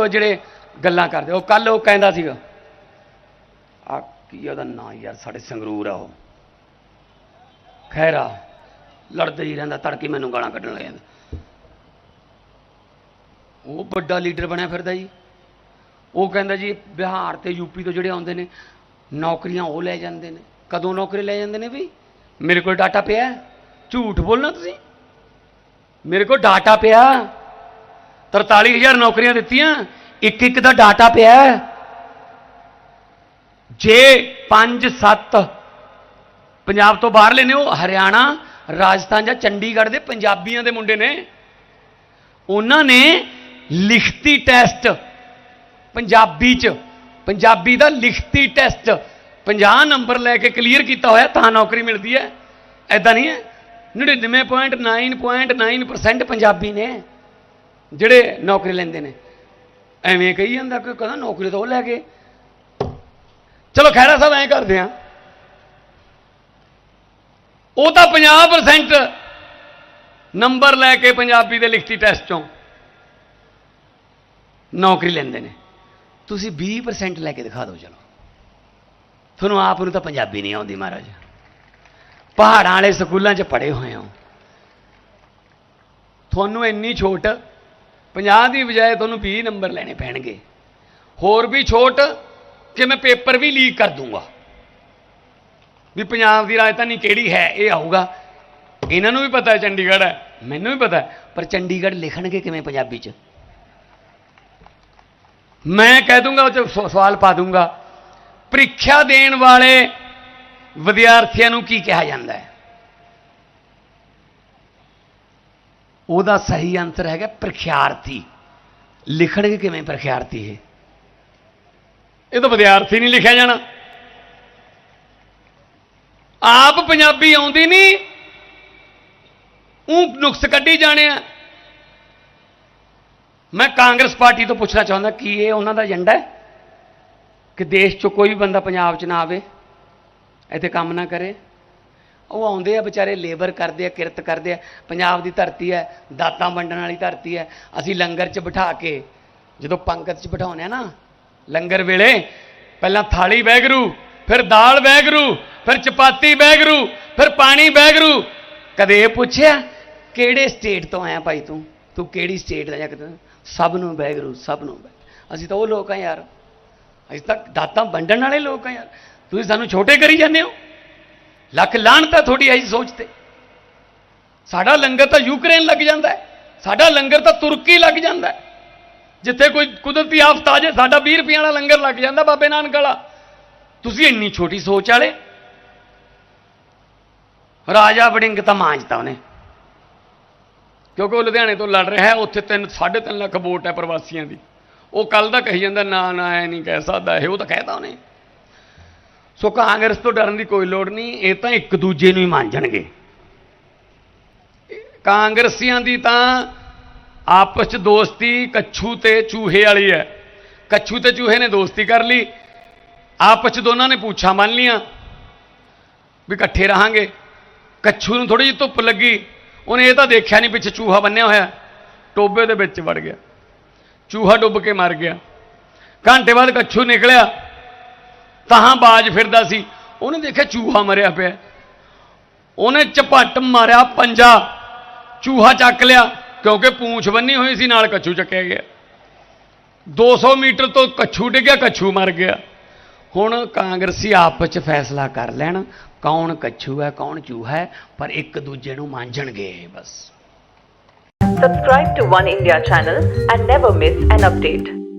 ਉਹ ਜਿਹੜੇ ਗੱਲਾਂ ਕਰਦੇ, ਉਹ ਕੱਲ ਉਹ ਕਹਿੰਦਾ ਸੀਗਾ, ਆ ਕੀ ਉਹਦਾ ਨਾਂ ਯਾਰ, ਸਾਡੇ ਸੰਗਰੂਰ ਆ ਉਹ। ਖੈਰਾ ਲੜਦਾ ਹੀ ਰਹਿੰਦਾ, ਤੜਕੇ ਮੈਨੂੰ ਗਾਲਾਂ ਕੱਢਣ ਲੱਗ ਜਾਂਦਾ। ਉਹ ਵੱਡਾ ਲੀਡਰ ਬਣਿਆ ਫਿਰਦਾ ਜੀ। ਉਹ ਕਹਿੰਦਾ ਜੀ, ਬਿਹਾਰ ਤੇ ਯੂਪੀ ਤੋਂ ਜਿਹੜੇ ਆਉਂਦੇ ਨੇ, ਨੌਕਰੀਆਂ ਉਹ ਲੈ ਜਾਂਦੇ ਨੇ। ਕਦੋਂ ਨੌਕਰੀ ਲੈ ਜਾਂਦੇ ਨੇ ਵੀ? ਮੇਰੇ ਕੋਲ ਡਾਟਾ ਪਿਆ ਝੂਠ ਬੋਲਣਾ ਤੁਸੀਂ? ਮੇਰੇ ਕੋਲ ਡਾਟਾ ਪਿਆ। 43000 ਨੌਕਰੀਆਂ ਦਿੱਤੀਆਂ ਇੱਕ ਇੱਕ ਦਾ ਡਾਟਾ ਪਿਆ ਜੇ 5 7 ਪੰਜਾਬ ਤੋਂ ਬਾਹਰਲੇ ਨੇ ਉਹ ਹਰਿਆਣਾ, ਰਾਜਸਥਾਨ ਜਾਂ ਚੰਡੀਗੜ੍ਹ ਦੇ ਪੰਜਾਬੀਆਂ ਦੇ ਮੁੰਡੇ ਨੇ, ਉਹਨਾਂ ਨੇ ਲਿਖਤੀ ਟੈਸਟ ਪੰਜਾਬੀ ਚ, ਪੰਜਾਬੀ ਦਾ ਲਿਖਤੀ ਟੈਸਟ 50 ਨੰਬਰ ਲੈ ਕੇ ਕਲੀਅਰ ਕੀਤਾ ਹੋਇਆ, ਤਾਂ ਨੌਕਰੀ ਮਿਲਦੀ ਹੈ। ਐਦਾਂ ਨਹੀਂ ਹੈ। 99.9.9% ਪੰਜਾਬੀ ਨੇ। ਜਿਹੜੇ ਨੌਕਰੀ ਲੈਂਦੇ ਨੇ। ਐਵੇਂ ਕਹੀ ਜਾਂਦਾ ਕਿ ਕਹਿੰਦਾ ਨੌਕਰੀ ਤਾਂ ਉਹ ਲੈ ਕੇ। ਚਲੋ ਖੈਰਾ ਸਾਹਿਬ ਐਂ ਕਰਦੇ ਆ ਉਹ ਤਾਂ 50% ਨੰਬਰ ਲੈ ਕੇ ਪੰਜਾਬੀ ਦੇ ਲਿਖਤੀ ਟੈਸਟ ਚੋਂ ਨੌਕਰੀ ਲੈਂਦੇ ਨੇ। ਤੁਸੀਂ 20% ਲੈ ਕੇ ਦਿਖਾ ਦਿਓ ਚਲੋ। ਤੁਹਾਨੂੰ ਆਪ ਨੂੰ ਤਾਂ ਪੰਜਾਬੀ ਨਹੀਂ ਆਉਂਦੀ ਮਹਾਰਾਜ। ਪਹਾੜਾਂ ਵਾਲੇ ਸਕੂਲਾਂ 'ਚ ਪੜ੍ਹੇ ਹੋਏ ਹੋ। ਤੁਹਾਨੂੰ ਇੰਨੀ ਛੋਟ 50 ਦੀ ਬਜਾਏ ਤੁਹਾਨੂੰ 20 ਨੰਬਰ ਲੈਣੇ ਪੈਣਗੇ। ਹੋਰ ਵੀ ਛੋਟ ਕਿ ਮੈਂ ਪੇਪਰ ਵੀ ਲੀਕ ਕਰ ਦੂੰਗਾ। ਵੀ ਪੰਜਾਬ ਦੀ ਰਾਜਧਾਨੀ ਕਿਹੜੀ ਹੈ, ਇਹ ਆਊਗਾ। ਇਹਨਾਂ ਨੂੰ ਵੀ ਪਤਾ ਹੈ, ਚੰਡੀਗੜ੍ਹ ਹੈ। ਮੈਨੂੰ ਵੀ ਪਤਾ ਪਰ ਚੰਡੀਗੜ੍ਹ ਲਿਖਣਗੇ ਕਿਵੇਂ ਪੰਜਾਬੀ 'ਚ? ਮੈਂ ਕਹਿ ਦੂੰਗਾ, ਉਹ 'ਚ ਸ- ਸਵਾਲ ਪਾ ਦੂੰਗਾ। ਪ੍ਰੀਖਿਆ ਦੇਣ ਵਾਲੇ ਵਿਦਿਆਰਥੀਆਂ ਨੂੰ ਕੀ ਕਿਹਾ ਜਾਂਦਾ ਹੈ? ਉਹਦਾ ਸਹੀ ਅੰਤਰ ਹੈਗਾ ਪ੍ਰਖਿਆਰਥੀ ਲਿਖਣਗੇ ਕਿਵੇਂ ਪ੍ਰਖਿਆਰਥੀ ਇਹ? ਇਹ ਤਾਂ ਵਿਦਿਆਰਥੀ ਨਹੀਂ ਲਿਖਿਆ ਜਾਣਾ। ਆਪ ਪੰਜਾਬੀ ਆਉਂਦੀ ਨਹੀਂ ਉਹ ਨੁਕਸ ਕੱਢੀ ਜਾਣੇ ਆ। ਮੈਂ ਕਾਂਗਰਸ ਪਾਰਟੀ ਤੋਂ ਪੁੱਛਣਾ ਚਾਹੁੰਦਾ, ਕੀ ਇਹ ਉਹਨਾਂ ਦਾ ਏਜੰਡਾ ਹੈ? ਕਿ ਦੇਸ਼ 'ਚੋਂ ਕੋਈ ਵੀ ਬੰਦਾ ਪੰਜਾਬ 'ਚ ਨਾ ਆਵੇ, ਇੱਥੇ ਕੰਮ ਨਾ ਕਰੇ? ਉਹ ਆਉਂਦੇ ਆ ਵਿਚਾਰੇ ਲੇਬਰ ਕਰਦੇ ਆ, ਕਿਰਤ ਕਰਦੇ ਆ। ਪੰਜਾਬ ਦੀ ਧਰਤੀ ਹੈ, ਦਾਤਾਂ ਵੰਡਣ ਵਾਲੀ ਧਰਤੀ ਹੈ। ਅਸੀਂ ਲੰਗਰ 'ਚ ਬਿਠਾ ਕੇ, ਜਦੋਂ ਪੰਗਤ 'ਚ ਬਿਠਾਉਂਦੇ ਆ ਨਾ, ਲੰਗਰ ਵੇਲੇ ਪਹਿਲਾਂ ਥਾਲੀ ਬੈਗਰੂ ਫਿਰ ਦਾਲ ਬੈਗਰੂ ਫਿਰ ਚਪਾਤੀ ਬੈਗਰੂ ਫਿਰ ਪਾਣੀ ਬੈਗਰੂ ਕਦੇ ਇਹ ਪੁੱਛਿਆ, ਕਿਹੜੇ ਸਟੇਟ ਤੋਂ ਆਇਆ ਭਾਈ ਤੂੰ? ਤੂੰ ਕਿਹੜੀ ਸਟੇਟ ਦਾ ਜਾ ਕੇ ਸਭ ਨੂੰ ਬੈਗਰੂ ਸਭ ਨੂੰ ਬੈਗਰੂ। ਅਸੀਂ ਤਾਂ ਉਹ ਲੋਕ ਆ ਯਾਰ। ਅਸੀਂ ਤਾਂ ਦਾਤਾਂ ਵੰਡਣ ਵਾਲੇ ਲੋਕ ਆ ਯਾਰ। ਤੁਸੀਂ ਸਾਨੂੰ ਛੋਟੇ ਕਰੀ ਜਾਂਦੇ ਹੋ। ਲੱਖ ਲਾਹਣਤ ਤੁਹਾਡੀ ਆਈ ਸੋਚ ਤੇ। ਸਾਡਾ ਲੰਗਰ ਤਾਂ ਯੂਕਰੇਨ ਲੱਗ ਜਾਂਦਾ ਹੈ। ਸਾਡਾ ਲੰਗਰ ਤਾਂ ਤੁਰਕੀ ਲੱਗ ਜਾਂਦਾ ਹੈ। ਜਿੱਥੇ ਕੋਈ ਕੁਦਰਤੀ ਆਫਤ ਆ ਜਾਏ, ਸਾਡਾ 20 ਰੁਪਏ ਵਾਲਾ ਲੰਗਰ ਲੱਗ ਜਾਂਦਾ ਬਾਬੇ ਨਾਨਕ ਵਾਲਾ। ਤੁਸੀਂ ਇੰਨੀ ਛੋਟੀ ਸੋਚ ਵਾਲੇ। ਰਾਜਾ ਵੜਿੰਗ ਤਾਂ ਮਾਂਜਤਾ ਉਹਨੇ। ਕਿਉਂਕਿ ਉਹ ਲੁਧਿਆਣੇ ਤੋਂ ਲੜ ਰਿਹਾ ਹੈ, ਉੱਥੇ 3 3.5 ਲੱਖ ਵੋਟ ਹੈ ਪ੍ਰਵਾਸੀਆਂ ਦੀ। ਉਹ ਕੱਲ ਦਾ ਕਹੀ ਜਾਂਦਾ, ਨਾ ਨਾ ਐ ਨਹੀਂ ਕਹਿ ਸਕਦਾ, ਇਹ ਉਹ ਤਾਂ ਕਹਿਤਾ ਉਹਨੇ। ਸੋ ਕਾਂਗਰਸ ਤੋਂ ਡਰਨ ਦੀ ਕੋਈ ਲੋੜ ਨਹੀਂ, ਇਹ ਤਾਂ ਇੱਕ ਦੂਜੇ ਨੂੰ ਹੀ ਮਾਂਜਣਗੇ ਕਾਂਗਰਸੀਆਂ ਦੀ ਤਾਂ ਆਪਸ ਚ ਦੋਸਤੀ ਕੱਛੂ ਤੇ ਚੂਹੇ ਵਾਲੀ ਹੈ। ਕੱਛੂ ਤੇ ਚੂਹੇ ਨੇ ਦੋਸਤੀ ਕਰ ਲਈ, ਆਪਸ ਚ ਦੋਨਾਂ ਨੇ ਪੁੱਛਾਂ ਮੰਨ ਲੀਆਂ ਵੀ ਇਕੱਠੇ ਰਹਾਂਗੇ। ਕੱਛੂ ਨੂੰ ਥੋੜੀ ਜਿਹੀ ਧੁੱਪ ਲੱਗੀ, ਉਹਨੇ ਇਹ ਤਾਂ ਦੇਖਿਆ ਨਹੀਂ ਪਿੱਛੇ ਚੂਹਾ ਬੰਨਿਆ ਹੋਇਆ, ਟੋਬੇ ਦੇ ਵਿੱਚ ਵੜ ਗਿਆ। ਚੂਹਾ ਡੁੱਬ ਕੇ ਮਰ ਗਿਆ। ਘੰਟੇ ਬਾਅਦ ਕੱਛੂ ਨਿਕਲਿਆ ਤਾਂ ਬਾਜ ਫਿਰਦਾ ਸੀ। ਉਹਨੇ ਦੇਖਿਆ ਚੂਹਾ ਮਰਿਆ ਪਿਆ। ਉਹਨੇ ਝਪੱਟ ਮਾਰਿਆ, ਪੰਜਾ ਚੂਹਾ ਚੱਕ ਲਿਆ, ਕਿਉਂਕਿ ਪੂੰਛ ਬੰਨੀ ਹੋਈ ਸੀ, ਨਾਲ ਕੱਛੂ ਚੱਕਿਆ ਗਿਆ। 200 ਮੀਟਰ ਤੋਂ ਕੱਛੂ ਡਿੱਗਿਆ, ਕੱਛੂ ਮਰ ਗਿਆ। ਹੁਣ ਕਾਂਗਰਸੀ ਆਪਸ ਚ ਫੈਸਲਾ ਕਰ ਲੈਣ, ਕੌਣ ਕੱਛੂ ਹੈ, ਕੌਣ ਚੂਹਾ ਹੈ, ਪਰ ਇੱਕ ਦੂਜੇ ਨੂੰ ਮਾਂਝਣਗੇ ਬਸ। Subscribe to One India channel and never miss an update.